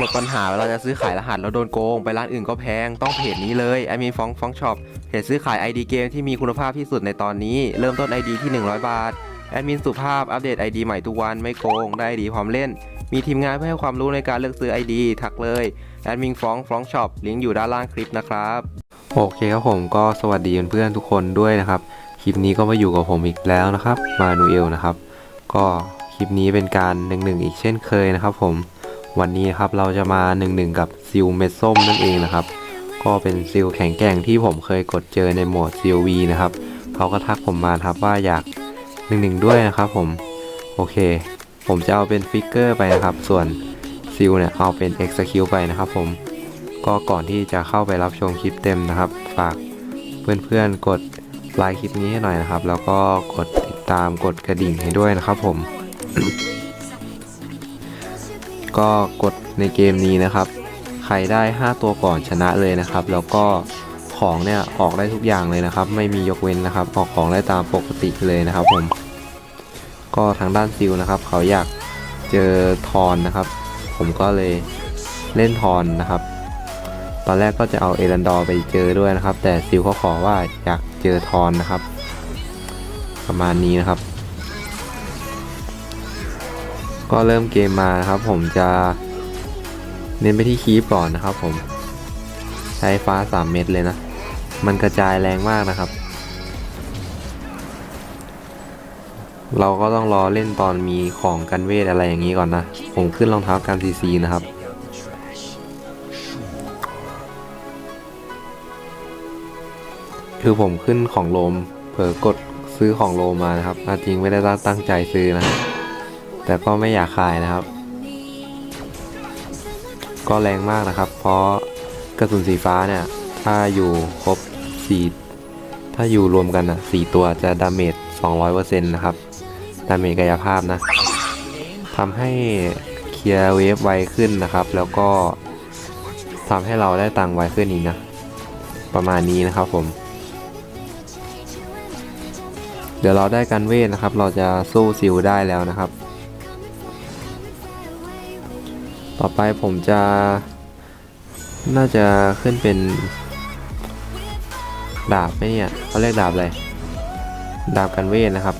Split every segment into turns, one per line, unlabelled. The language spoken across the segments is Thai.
หมดปัญหาเวลาจะซื้อขายรหัสแล้วโดนโกง ไปร้านอื่นก็แพงต้องเพจนี้เลยไอมีฟองฟองช็อปเพจซื้อขาย ID เกมที่มีคุณภาพที่สุดในตอนนี้ เริ่มต้น ID ที่ 100 บาทแอดมินสุภาพอัปเดต ID ใหม่ทุกวันไม่โกงได้ ID พร้อมเล่น มีทีมงานเพื่อให้ความรู้ในการเลือกซื้อ ID ทักเลยแอดมินฟองฟองช็อปลิงก์อยู่ด้านล่างคลิปนะครับโอเคครับผมก็สวัสดีเพื่อนๆทุกคนด้วยนะครับคลิปนี้ก็มาอยู่กับผมอีกแล้วนะครับ มานูเอลนะครับ ก็คลิปนี้เป็นการหนึ่งหนึ่งอีกเช่นเคยนะครับผม วันนี้ครับเราจะมาหนึ่งหนึ่งกับซิลเม็ดส้มนั่นเองนะครับ ก็เป็นซิลแข็งแกร่งที่ผมเคยกดเจอในโหมด COV นะครับเขาก็ทักผมมาครับว่าอยากหนึ่งหนึ่งด้วยนะครับผม โอเค ผมจะเอาเป็นฟิกเกอร์ไปนะครับ ส่วนซิลเนี่ยเอาเป็น Execute ไปนะครับผมก็ก่อนที่จะเข้าไปรับชมคลิปเต็มนะครับ ฝากเพื่อนๆกดไลค์คลิปนี้ให้หน่อยนะครับ แล้วก็กดติดตามกดกระดิ่งให้ด้วยนะครับผม ก็กดในเกมนี้นะครับ ใครได้ 5 ตัวก่อนชนะเลยนะครับ แล้วก็ของเนี่ยออกได้ทุกอย่างเลยนะครับ ไม่มียกเว้นนะครับ ออกของได้ตามปกติเลยนะครับ ผม ก็ทางด้านซิลนะครับ เขาอยากเจอทอนนะครับ ผมก็เลยเล่นทอนนะครับ ตอนแรกก็จะเอาเอรันดอร์ไปเจอด้วยนะครับ แต่ซิลเขาขอว่าอยากเจอทอนนะครับ ประมาณนี้นะครับ ก็เริ่มเกมมานะครับ ผมจะเน้นไปที่คีปก่อนนะครับ ผม ใช้ฟ้า 3 เม็ดเลยนะ มันกระจายแรงมากนะครับ เราก็ต้องรอเล่นตอนมีของกันเวทอะไรอย่างนี้ก่อนนะ ผมขึ้นรองเท้ากันซีซีนะครับคือผมขึ้นของโลม เผลอกดซื้อของโลมานะครับจริงไม่ได้ตั้งใจซื้อนะ แต่ก็ไม่อยากขายนะครับ ก็แรงมากนะครับ เพราะกระสุนสีฟ้าเนี่ย ถ้าอยู่ครบสี่ถ้าอยู่รวมกันอะสี่ตัวจะดาเมจ 200%นะครับ ดาเมจกายภาพนะทำให้เคลียร์เวฟไวขึ้นนะครับ แล้วก็ทำให้เราได้ตังไวขึ้นอีกนะ ประมาณนี้นะครับผม เดี๋ยวเราได้กันเวทนะครับ เราจะสู้ซิลได้แล้วนะครับ ต่อไปผมจะ น่าจะขึ้นเป็น ดาบไหมเนี่ยเขาเรียกดาบอะไร ดาบกันเวทนะครับ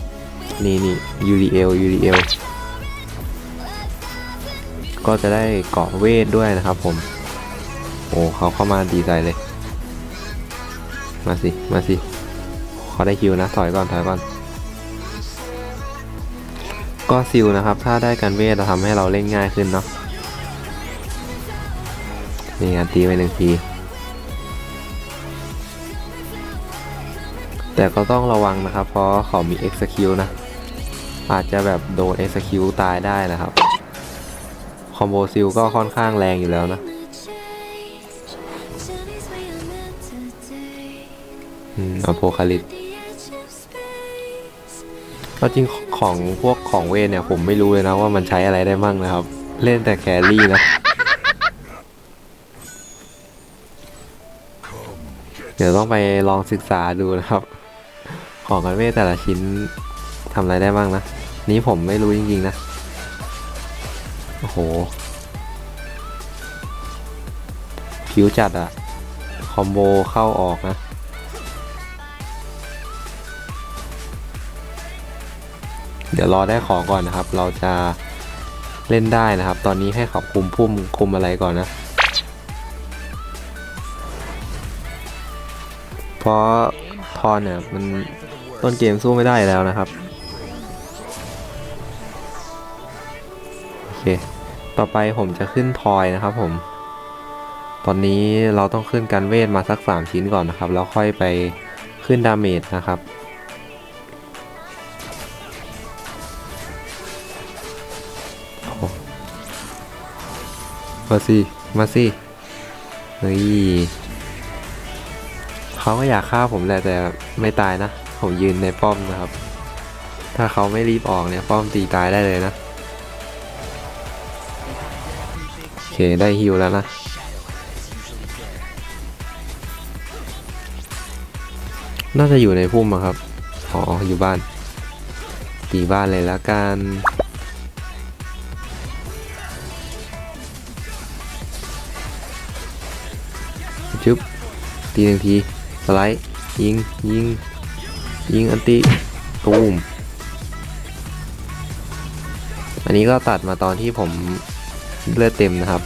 นี่นี่ UDL UDL ก็จะได้เกาะเวทด้วยนะครับผม โอ้เขาเข้ามาดีใจเลย มาสิ มาสิเขาได้คิวนะ ถอยก่อน ถอยก่อน ก็ซิลนะครับ ถ้าได้กันเวทจะทำให้เราเล่นง่ายขึ้นเนาะ นี่ครับตีไปหนึ่งที แต่ก็ต้องระวังนะครับ เพราะเขามี execute นะ อาจจะแบบโดน execute ตายได้นะครับ คอมโบซิลก็ค่อนข้างแรงอยู่แล้วนะอืมอโพคาลิปก็จริงของพวกของเวทเนี่ยผมไม่รู้เลยนะว่ามันใช้อะไรได้มั่งนะครับ เล่นแต่แครี่นะ เดี๋ยวต้องไปลองศึกษาดูนะครับ ของกันเวทแต่ละชิ้นทำอะไรได้บ้างนะ นี้ผมไม่รู้จริงๆนะ โอ้โหผิวจัดอะคอมโบเข้าออกนะ เดี๋ยวรอได้ของก่อนนะครับ เราจะเล่นได้นะครับ ตอนนี้ให้เขาคุมพุ่มคุมอะไรก่อนนะ เพราะทอนเนี่ยมันต้นเกมสู้ไม่ได้แล้วนะครับ โอเค ต่อไปผมจะขึ้นทอยนะครับผม ตอนนี้เราต้องขึ้นการเวทมาสัก 3 ชิ้นก่อนนะครับ แล้วค่อยไปขึ้นดาเมจนะครับมาสิ มาสิ เฮ้ย เขาก็อยากฆ่าผมแหละแต่ไม่ตายนะ ผมยืนในป้อมนะครับ ถ้าเขาไม่รีบออกเนี่ยป้อมตีตายได้เลยนะโอเคได้ฮิวแล้วนะน่าจะอยู่ในพุ่มครับ อ๋อ อยู่บ้าน ตีบ้านเลยแล้วกันชึบตีหนึ่งที สไลด์ยิงยิงยิงอันติตูมอันนี้ก็ตัดมาตอนที่ผมเลือดเต็มนะครับ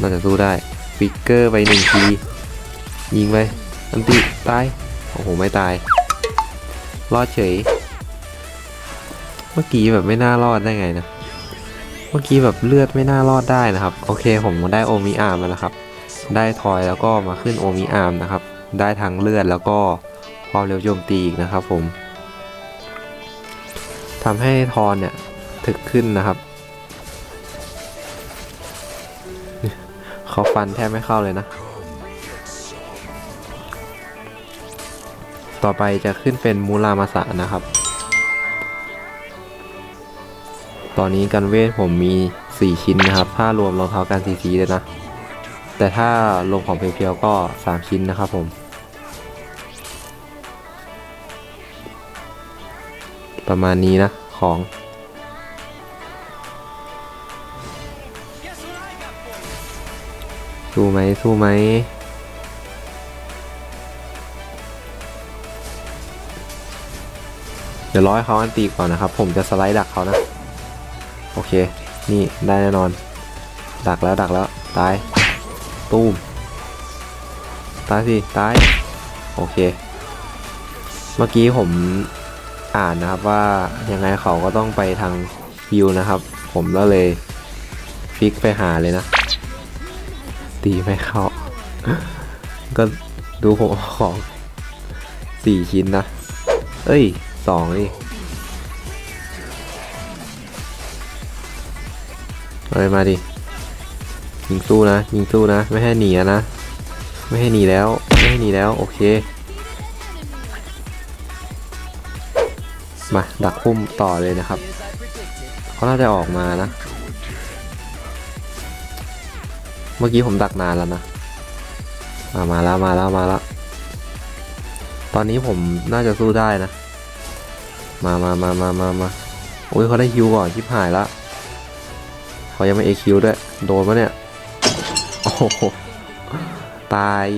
น่าจะสู้ได้ฟิกเกอร์ไปหนึ่งที ยิงไปอันติตาย โอ้โห ไม่ตาย รอดเฉย เมื่อกี้แบบไม่น่ารอดได้ไงนะ เมื่อกี้แบบเลือดไม่น่ารอดได้นะครับ โอเคผมได้โอมิอาร์มแล้วนะครับ ได้ทอยแล้วก็มาขึ้นโอมิอาร์มนะครับ ได้ทั้งเลือดแล้วก็ความเร็วโจมตีอีกนะครับผมทำให้ทอนเนี่ยถึกขึ้นนะครับ เขาฟันแทบไม่เข้าเลยนะ ต่อไปจะขึ้นเป็นมูรามาสะนะครับ ตอนนี้กันเวทผมมี 4 ชิ้นนะครับ ถ้ารวมรองเท้าการซีซีเลยนะ แต่ถ้ารวมของเพียวๆก็ 3 ชิ้นนะครับผม ประมาณนี้นะของ สู้ไหมสู้ไหมเดี๋ยวร้อยเขาอันตีก่อนนะครับ ผมจะสไลด์ดักเขานะ โอเค นี่ได้แน่นอน ดักแล้วดักแล้ว ตาย ตูมตายสิตาย โอเค เมื่อกี้ผมอ่านนะครับว่ายังไงเขาก็ต้องไปทางฮิวนะครับ ผมก็เลยฟิกไปหาเลยนะ ตีไม่เข้า ก็ดูผมของสี่ชิ้นนะ เอ้ยสองนี่อะไรมาดิ ยิงสู้นะ ยิงสู้นะ ไม่ให้หนีนะ ไม่ให้หนีแล้ว ไม่ให้หนีแล้ว โอเค มา ดักพุ่มต่อเลยนะครับ เขาน่าจะออกมานะ เมื่อกี้ผมดักนานแล้วนะมามาแล้วมาแล้วมาแล้ว ตอนนี้ผมน่าจะสู้ได้นะ มามามามามามาโอ้ยเขาได้คิวก่อนชิบหายละเขายังไม่เอคิวด้วย โดนปะเนี่ย ตาย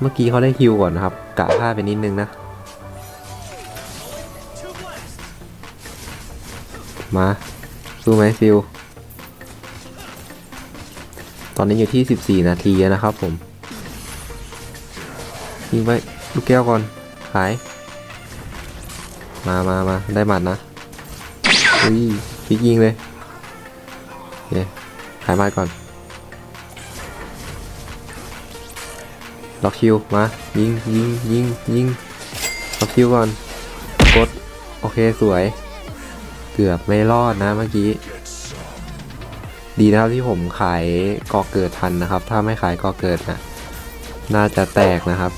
เมื่อกี้เขาได้คิวก่อนนะครับ กะพลาดไปนิดนึงนะ มา สู้ไหมซิลตอนนี้อยู่ที่ 14 นาทีแล้วนะครับผมยิงไปลูกแก้วก่อน หาย มามามาได้หมัดนะอุ้ยฟิกยิงเลยโอเค หายมัดก่อน ล็อกคิว มา ยิง ยิง ยิง ยิง ล็อกคิวก่อน กด โอเค สวย เกือบไม่รอดนะเมื่อกี้ ดีนะครับที่ผมขายกอเกิดทันนะครับ ถ้าไม่ขายกอเกิดนะน่าจะแตกนะครับ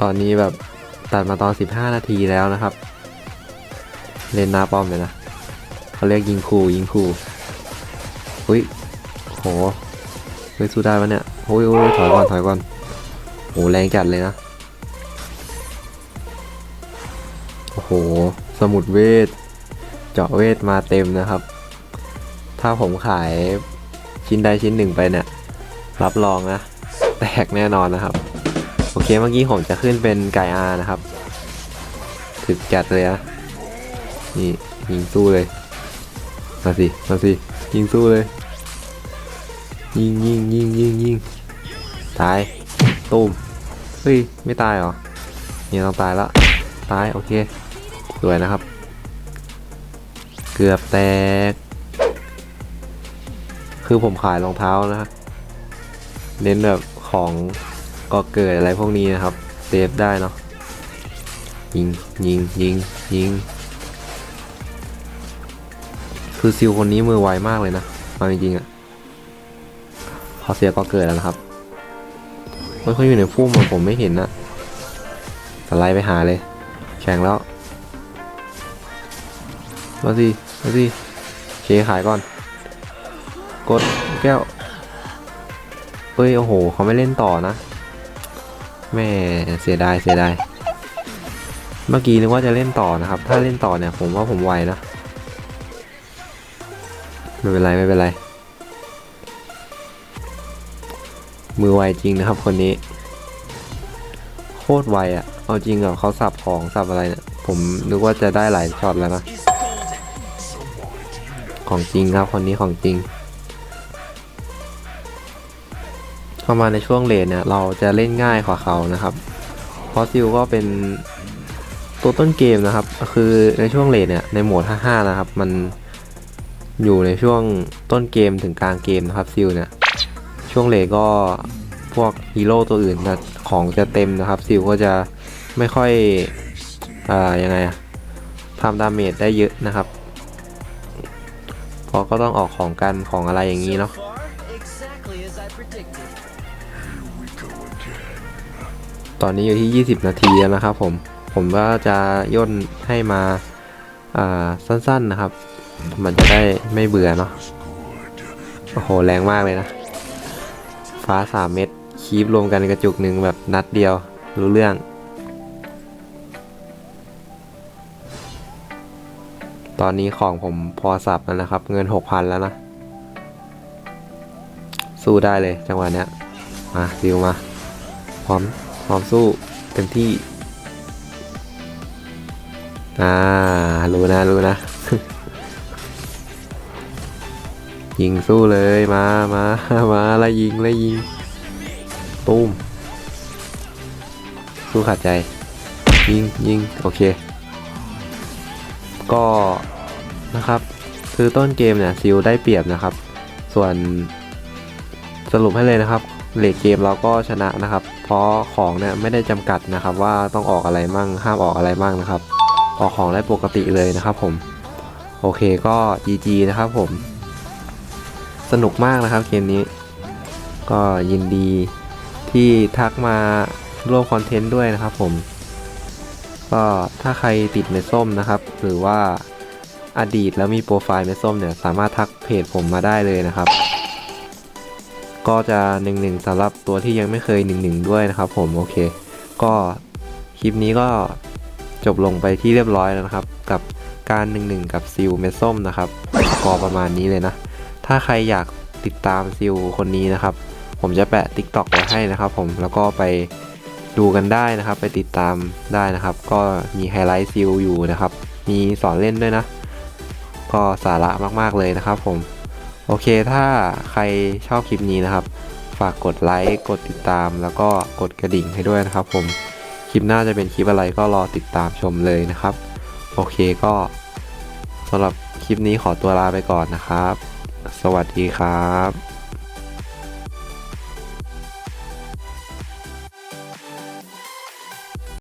ตอนนี้แบบตัดมาตอน 15 นาทีแล้วนะครับ เล่นหน้าป้อมเลยนะ เขาเรียกยิงคู่ยิงคู่อุ้ยโหเฮ้ยสู้ได้ปะเนี่ยโอ้ยโอ้ยถอยก่อนถอยก่อนโหแรงจัดเลยนะโอ้โหสมุดเวท เจาะเวทมาเต็มนะครับ ถ้าผมขายชิ้นใดชิ้นหนึ่งไปเนี่ย รับรองนะ แตกแน่นอนนะครับ โอเคเมื่อกี้ผมจะขึ้นเป็นไก่อานะครับถึกจัดเลยนะนี่ยิงสู้เลย มาสิมาสิยิงสู้เลย ยิงยิงยิงยิงยิงตายตูมเฮ้ยไม่ตายเหรอเนี่ยต้องตายแล้วตายโอเคสวยนะครับ เกือบแตก คือผมขายรองเท้านะครับเน้นแบบของก็เกิดอะไรพวกนี้นะครับเซฟได้เนาะยิงยิงยิงยิง คือซิลคนนี้มือไวมากเลยนะเอาจริงๆอะพอเสียก็เกิดแล้วนะครับไม่ค่อยอยู่ในพุ่มผมไม่เห็นนะสไลด์ไปหาเลย แข่งแล้ว มาสิ มาสิเคขายก่อน กดแก้วเฮ้ย โอ้โห เขาไม่เล่นต่อนะ แม่เสียดาย เสียดาย เมื่อกี้นึกว่าจะเล่นต่อนะครับ ถ้าเล่นต่อเนี่ย ผมว่าผมไวนะ ไม่เป็นไรไม่เป็นไร มือไวจริงนะครับคนนี้ โคตรไวอะ่ะ เอาจริงเหรอเขาสับของสับอะไรเนี่ยผมนึกว่าจะได้หลายช็อตแล้วนะ ของจริงครับคนนี้ของจริงเข้ามาในช่วงเลนเนี่ยเราจะเล่นง่ายกว่าเขานะครับเพราะซิลก็เป็นตัวต้นเกมนะครับ คือในช่วงเลนเนี่ยในโหมด 55 นะครับ มัน อยู่ในช่วงต้นเกมถึงกลางเกมนะครับซิลเนี่ยช่วงเลนก็พวกฮีโร่ตัวอื่นนะของจะเต็มนะครับซิลก็จะไม่ค่อยอ่ายังไงอะทำดาเมจได้เยอะนะครับเพราะก็ต้องออกของกันของอะไรอย่างนี้เนาะ
Exactly as I predicted.
ตอนนี้อยู่ที่ 20 นาทีแล้วนะครับผมผมว่าจะย่นให้มาอ่าสั้นๆนะครับ มันจะได้ไม่เบื่อเนาะโอ้โหแรงมากเลยนะ ฟ้า3เม็ดคีบรวมกันกระจุกหนึ่งแบบนัดเดียว รู้เรื่องตอนนี้ของผมพอสับแล้วนะครับ เงิน6,000แล้วนะ สู้ได้เลยจังหวะเนี้ยมาดิวมา พร้อมพร้อมสู้เต็มที่ อ่า รู้นะ รู้นะ ยิงสู้เลยมามามาแล้วยิงแล้วยิงตุ้มสู้ขาดใจ ยิงยิงโอเค ก็นะครับ คือต้นเกมเนี่ยซิลได้เปรียบนะครับ ส่วนสรุปให้เลยนะครับเลทเกมเราก็ชนะนะครับ เพราะของเนี่ยไม่ได้จำกัดนะครับ ว่าต้องออกอะไรมั่งห้ามออกอะไรมั่งนะครับ ออกของได้ปกติเลยนะครับผม โอเคก็ GG นะครับผม สนุกมากนะครับเกมนี้ ก็ยินดีที่ทักมาร่วมคอนเทนต์ด้วยนะครับผมก็ถ้าใครติดเมส้มนะครับ หรือว่าอดีตแล้วมีโปรไฟล์เมส้มเนี่ยสามารถทักเพจผมมาได้เลยนะครับ ก็จะหนึ่งหนึ่งสำหรับตัวที่ยังไม่เคยหนึ่งหนึ่งด้วยนะครับ ผมโอเค ก็คลิปนี้ก็จบลงไปที่เรียบร้อยแล้วนะครับ กับการหนึ่งหนึ่งกับซิลเมส้มนะครับกอประมาณนี้เลยนะ ถ้าใครอยากติดตามซิลคนนี้นะครับ ผมจะแปะ TikTok ไว้ให้นะครับ ผมแล้วก็ไปดูกันได้นะครับ ไปติดตามได้นะครับ ก็มีไฮไลท์ซิลอยู่นะครับ มีสอนเล่นด้วยนะ ก็สาระมากๆเลยนะครับ ผม โอเคถ้าใครชอบคลิปนี้นะครับ ฝากกดไลค์กดติดตาม แล้วก็กดกระดิ่งให้ด้วยนะครับ ผมคลิปหน้าจะเป็นคลิปอะไรก็รอติดตามชมเลยนะครับ โอเคก็สำหรับคลิปนี้ขอตัวลาไปก่อนนะครับ สวัสดีครับ